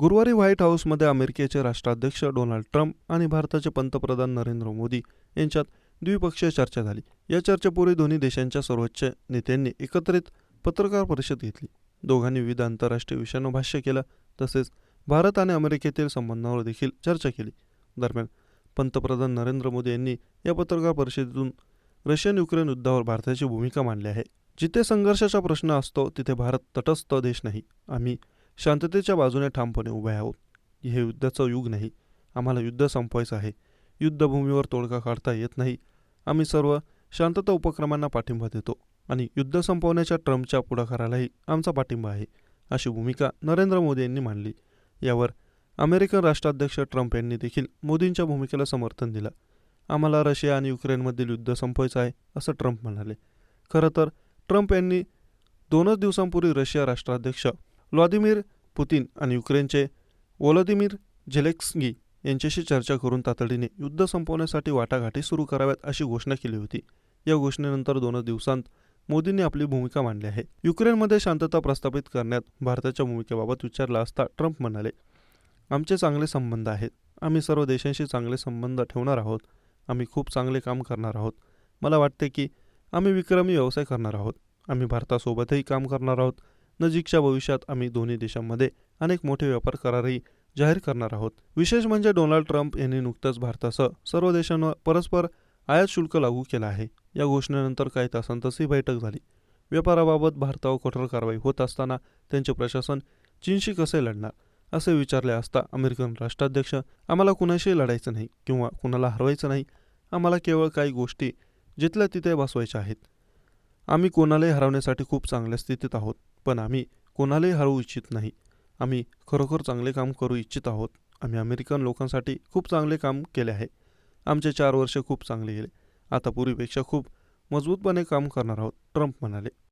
गुरुवारी व्हाईट हाऊसमध्ये अमेरिकेचे राष्ट्राध्यक्ष डोनाल्ड ट्रम्प आणि भारताचे पंतप्रधान नरेंद्र मोदी यांच्यात द्विपक्षीय चर्चा झाली. या चर्चेपूर्वी दोन्ही देशांच्या सर्वोच्च नेत्यांनी एकत्रित पत्रकार परिषद घेतली. दोघांनी विविध आंतरराष्ट्रीय विषयांवर भाष्य केलं. तसेच भारत आणि अमेरिकेतील संबंधांवर देखील चर्चा केली. दरम्यान पंतप्रधान नरेंद्र मोदी यांनी या पत्रकार परिषदेतून रशियन युक्रेन युद्धावर भारताची भूमिका मांडली आहे. जिथे संघर्षाचा प्रश्न असतो तिथे भारत तटस्थ देश नाही. आम्ही शांततेच्या बाजूने ठामपणे उभे आहोत. हे युद्धाचं युग नाही. आम्हाला युद्ध संपवायचं आहे. युद्धभूमीवर तोडगा काढता येत नाही. आम्ही सर्व शांतता उपक्रमांना पाठिंबा देतो आणि युद्ध संपवण्याच्या ट्रम्पच्या पुढाकारालाही आमचा पाठिंबा आहे अशी भूमिका नरेंद्र मोदी यांनी मांडली. यावर अमेरिकन राष्ट्राध्यक्ष ट्रम्प यांनी देखील मोदींच्या भूमिकेला समर्थन दिलं. आम्हाला रशिया आणि युक्रेनमधील युद्ध संपवायचं आहे असं ट्रम्प म्हणाले. खरं तर ट्रम्प यांनी दोनच दिवसांपूर्वी रशिया राष्ट्राध्यक्ष व्लादिमीर पुतीन आणि युक्रेनचे वोलोदिमीर झेलेक्स्की यांच्याशी चर्चा करून तातडीने युद्ध संपवण्यासाठी वाटाघाटी सुरू कराव्यात अशी घोषणा केली होती. या घोषणेनंतर दोनच दिवसांत मोदींनी आपली भूमिका मांडली आहे. युक्रेनमध्ये शांतता प्रस्थापित करण्यात भारताच्या भूमिकेबाबत विचारला असता ट्रम्प म्हणाले आमचे चांगले संबंध आहेत. आम्ही सर्व देशांशी चांगले संबंध ठेवणार आहोत. आम्ही खूप चांगले काम करणार आहोत. मला वाटते की आम्ही विक्रमी व्यवसाय करणार आहोत. आम्ही भारतासोबतही काम करणार आहोत. नजीकच्या भविष्यात आम्ही दोन्ही देशांमध्ये अनेक मोठे व्यापार करारही जाहीर करणार आहोत. विशेष म्हणजे डोनाल्ड ट्रम्प यांनी नुकतंच भारतासह सर्व देशांवर परस्पर आयात शुल्क लागू केलं आहे. या घोषणेनंतर काही तासांतच ही बैठक झाली. व्यापाराबाबत भारतावर कठोर कारवाई होत असताना त्यांचे प्रशासन चीनशी कसे लढणार असे विचारले असता अमेरिकन राष्ट्राध्यक्ष आम्हाला कुणाशी लढायचं नाही किंवा कुणाला हरवायचं नाही. आम्हाला केवळ काही गोष्टी जिथल्या तिथे बसवायच्या आहेत. आम्ही कोणालाही हरवण्यासाठी खूप चांगल्या स्थितीत आहोत. पण आम्ही कोणालाही हरवू इच्छित नाही. आम्ही खरोखर चांगले काम करू इच्छित आहोत. आम्ही अमेरिकन लोकांसाठी खूप चांगले काम केले आहे. आमचे चार वर्ष खूप चांगले गेले. आता पूर्वीपेक्षा खूप मजबूतपणे काम करणार आहोत ट्रम्प म्हणाले.